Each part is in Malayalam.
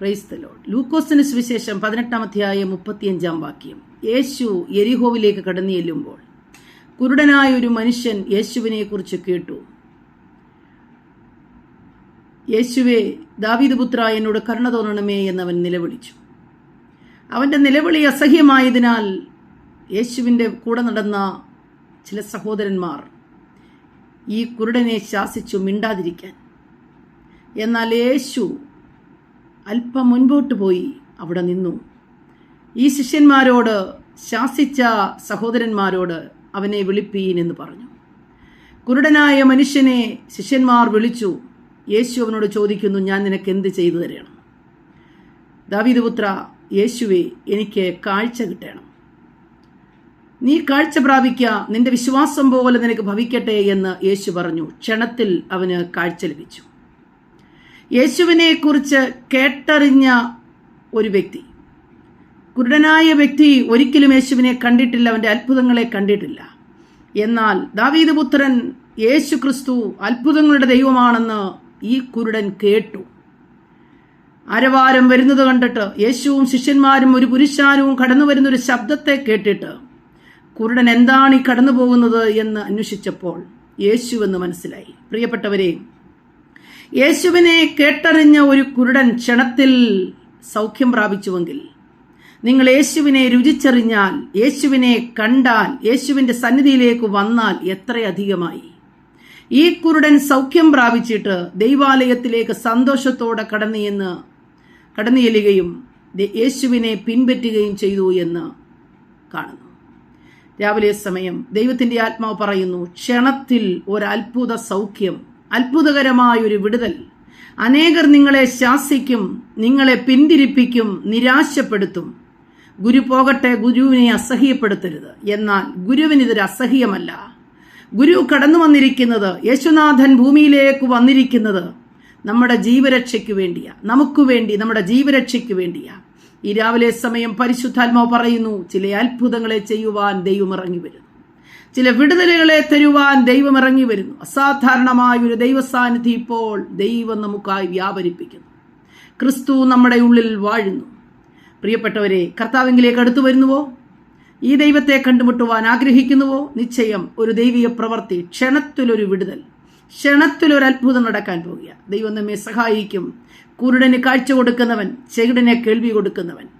പ്രൈസ്തലോ ലൂക്കോസിന് സുവിശേഷം പതിനെട്ടാം അധ്യായം മുപ്പത്തിയഞ്ചാം വാക്യം. യേശു എരിഹോവിലേക്ക് കടന്നു ചെല്ലുമ്പോൾ കുരുടനായ ഒരു മനുഷ്യൻ യേശുവിനെ കുറിച്ച് കേട്ടു. യേശുവെ ദാവീദ് പുത്ര എന്നോട് കരുണ തോന്നണമേ എന്നവൻ നിലവിളിച്ചു. അവന്റെ നിലവിളി അസഹ്യമായതിനാൽ യേശുവിന്റെ കൂടെ നടന്ന ചില സഹോദരന്മാർ ഈ കുരുടനെ ശാസിച്ചു മിണ്ടാതിരിക്കാൻ. എന്നാൽ യേശു അല്പം മുൻപോട്ട് പോയി അവിടെ നിന്നു. ഈ ശിഷ്യന്മാരോട് ശാസിച്ച സഹോദരന്മാരോട് അവനെ വിളിപ്പീൻ എന്ന് പറഞ്ഞു. കുരുടനായ മനുഷ്യനെ ശിഷ്യന്മാർ വിളിച്ചു. യേശു അവനോട് ചോദിക്കുന്നു ഞാൻ നിനക്ക് എന്ത് ചെയ്തു തരണം? ദാവിദപുത്ര യേശുവെ എനിക്ക് കാഴ്ച കിട്ടണം. നീ കാഴ്ച പ്രാപിക്ക നിന്റെ വിശ്വാസം പോലെ നിനക്ക് ഭവിക്കട്ടെ എന്ന് യേശു പറഞ്ഞു. ക്ഷണത്തിൽ അവന് കാഴ്ച ലഭിച്ചു. യേശുവിനെ കുറിച്ച് കേട്ടറിഞ്ഞ ഒരു വ്യക്തി. കുരുടനായ വ്യക്തി ഒരിക്കലും യേശുവിനെ കണ്ടിട്ടില്ല അവന്റെ അത്ഭുതങ്ങളെ കണ്ടിട്ടില്ല. എന്നാൽ ദാവീദ് പുത്രൻ യേശു ക്രിസ്തു അത്ഭുതങ്ങളുടെ ദൈവമാണെന്ന് ഈ കുരുടൻ കേട്ടു. അരവാരം വരുന്നത് കണ്ടിട്ട് യേശുവും ശിഷ്യന്മാരും ഒരു പുരുഷാരവും കടന്നു വരുന്ന ഒരു ശബ്ദത്തെ കേട്ടിട്ട് കുരുടൻ എന്താണ് ഈ കടന്നു പോകുന്നത് എന്ന് അന്വേഷിച്ചപ്പോൾ യേശു എന്ന് മനസ്സിലായി. പ്രിയപ്പെട്ടവരെ യേശുവിനെ കേട്ടറിഞ്ഞ ഒരു കുരുടൻ ക്ഷണത്തിൽ സൗഖ്യം പ്രാപിച്ചുവെങ്കിൽ നിങ്ങൾ യേശുവിനെ രുചിച്ചറിഞ്ഞാൽ യേശുവിനെ കണ്ടാൽ യേശുവിന്റെ സന്നിധിയിലേക്ക് വന്നാൽ എത്രയധികമായി ഈ കുരുടൻ സൗഖ്യം പ്രാപിച്ചിട്ട് ദൈവാലയത്തിലേക്ക് സന്തോഷത്തോടെ കടന്നു എന്ന് കടന്നു ചെല്ലുകയും യേശുവിനെ പിൻപറ്റുകയും ചെയ്തു എന്ന് കാണുന്നു. രാവിലെ സമയം ദൈവത്തിന്റെ ആത്മാവ് പറയുന്നു ക്ഷണത്തിൽ ഒരത്ഭുത സൗഖ്യം അത്ഭുതകരമായ ഒരു വിടുതൽ. അനേകർ നിങ്ങളെ ശാസിക്കും നിങ്ങളെ പിന്തിരിപ്പിക്കും നിരാശപ്പെടുത്തും. ഗുരു പോകട്ടെ ഗുരുവിനെ അസഹ്യപ്പെടുത്തരുത്. എന്നാൽ ഗുരുവിന് ഇതൊരു അസഹ്യമല്ല. ഗുരു കടന്നു വന്നിരിക്കുന്നത് യേശുനാഥൻ ഭൂമിയിലേക്ക് വന്നിരിക്കുന്നത് നമ്മുടെ ജീവരക്ഷയ്ക്ക് വേണ്ടിയാ. നമുക്ക് വേണ്ടി നമ്മുടെ ജീവരക്ഷയ്ക്ക് വേണ്ടിയാ. ഈ രാവിലെ സമയം പരിശുദ്ധാത്മാവ് പറയുന്നു ചില അത്ഭുതങ്ങളെ ചെയ്യുവാൻ ദൈവം ഇറങ്ങി വരുന്നു. ചില വിടുതലുകളെ തരുവാൻ ദൈവം ഇറങ്ങി വരുന്നു. അസാധാരണമായ ഒരു ദൈവസാന്നിധ്യം ഇപ്പോൾ ദൈവം നമുക്കായി വ്യാപരിപ്പിക്കുന്നു. ക്രിസ്തു നമ്മുടെ ഉള്ളിൽ വാഴുന്നു. പ്രിയപ്പെട്ടവരെ കർത്താവിംഗിലേക്ക് അടുത്തു വരുന്നുവോ? ഈ ദൈവത്തെ കണ്ടുമുട്ടുവാൻ ആഗ്രഹിക്കുന്നുവോ? നിശ്ചയം ഒരു ദൈവിക പ്രവൃത്തി ക്ഷണത്തിലൊരു വിടുതൽ. ക്ഷണത്തിലൊരു അത്ഭുതം നടക്കാൻ പോകുക ദൈവം നമ്മെ സഹായിക്കും. കുരുടന് കാഴ്ച കൊടുക്കുന്നവൻ ചെകിടനെ കേൾവി കൊടുക്കുന്നവൻ.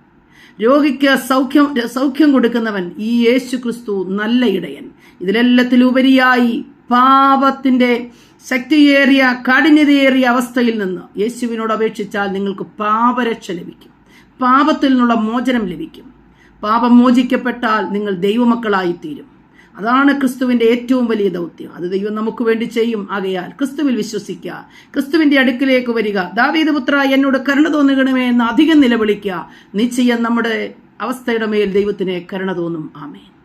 രോഗിക്ക് സൗഖ്യം സൗഖ്യം കൊടുക്കുന്നവൻ ഈ യേശു ക്രിസ്തു നല്ല ഇടയൻ. ഇതിലെല്ലാത്തിലുപരിയായി പാപത്തിന്റെ ശക്തിയേറിയ കാഠിന്യതയേറിയ അവസ്ഥയിൽ നിന്ന് യേശുവിനോട് അപേക്ഷിച്ചാൽ നിങ്ങൾക്ക് പാപരക്ഷ ലഭിക്കും. പാപത്തിൽ നിന്നുള്ള മോചനം ലഭിക്കും. പാപം മോചിക്കപ്പെട്ടാൽ നിങ്ങൾ ദൈവമക്കളായി തീരും അതാണ് ക്രിസ്തുവിന്റെ ഏറ്റവും വലിയ ദൗത്യം. അത് ദൈവം നമുക്ക് വേണ്ടി ചെയ്യും. ആകയാൽ ക്രിസ്തുവിൽ വിശ്വസിക്കുക. ക്രിസ്തുവിന്റെ അടുക്കിലേക്ക് വരിക. ദാവീദ് പുത്ര എന്നോട് കരുണ തോന്നുകണമേ എന്ന് അധികം നിലവിളിക്കുക. നിശ്ചയം നമ്മുടെ അവസ്ഥയുടെ മേൽ ദൈവത്തിന് കരുണ തോന്നും. ആമേൻ.